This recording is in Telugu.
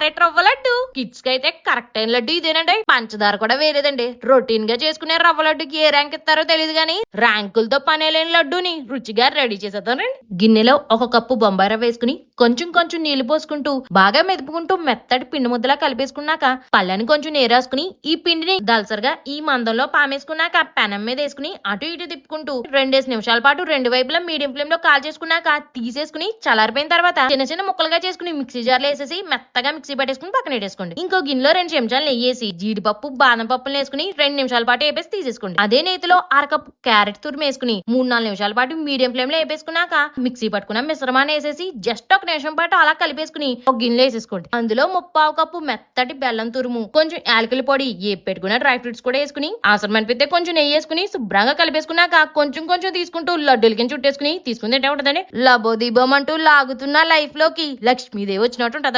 క్యారెట్ రవ్వ లడ్డు? కిడ్స్కి అయితే కరెక్ట్ అయిన లడ్డు ఇదేనండి. పంచదార కూడా వేరేదండి. రొటీన్గా చేసుకునే రవ్వ లడ్డుకి ఏ ర్యాంక్ ఇస్తారో తెలియదు కానీ ర్యాంకులతో పనే లేని లడ్డూని రుచిగా రెడీ. చేసేద్దానండి గిన్నెలో ఒక కప్పు బొంబాయి రవ్వ వేసుకుని కొంచెం కొంచెం నీళ్ళు పోసుకుంటూ బాగా మెదుపుకుంటూ మెత్తటి పిండి ముద్దలా కలిపేసుకున్నాక పళ్ళని కొంచెం నేరాసుకుని ఈ పిండిని దలసరిగా ఈ మందంలో పామేసుకున్నాక పెనం మీద వేసుకుని అటు ఇటు తిప్పుకుంటూ రెండేసి నిమిషాల పాటు రెండు వైపులా మీడియం ఫ్లేమ్లో కాల్ చేసుకున్నాక తీసేసుకుని చల్లారిపోయిన తర్వాత చిన్న చిన్న ముక్కలుగా చేసుకుని మిక్సీ జార్లో వేసేసి మెత్తగా మిక్సీ పట్టేసుకుని పక్కన పెట్టేసుకోండి. ఇంకో గిన్నెలో రెండు చెంచాలు నెయ్యి వేసి జీడిపప్పు బాదం పప్పులు వేసుకుని రెండు నిమిషాల పాటు వేపేసి తీసేసుకోండి. అదే నేతిలో అరకప్పు క్యారెట్ తురిమేసుకుని మూడు నాలుగు నిమిషాల పాటు మీడియం ఫ్లేమ్లో వేపేసుకున్నాక మిక్సీ పట్టుకున్న మిశ్రమాన్ని వేసేసి జస్ట్ ఒక నిమిషం పాటు అలా కలిపేసుకుని ఒక గిన్నె వేసేసుకోండి. అందులో ముప్పావు కప్పు మెత్తటి బెల్లం తురుము కొంచెం యాలకుల పొడి ఏ పెట్టుకున్న డ్రై ఫ్రూట్స్ కూడా వేసుకుని అవసరం అనిపిస్తే కొంచెం నెయ్యి వేసుకుని శుభ్రంగా కలిపేసుకున్నాక కొంచెం కొంచెం తీసుకుంటూ లడ్డూల కింద చుట్టేసుకుని తీసుకుని తింటే లబో లబోదీబం అంటూ లాగుతున్న లైఫ్లోకి లక్ష్మీదేవి వచ్చినట్టు ఉంటది.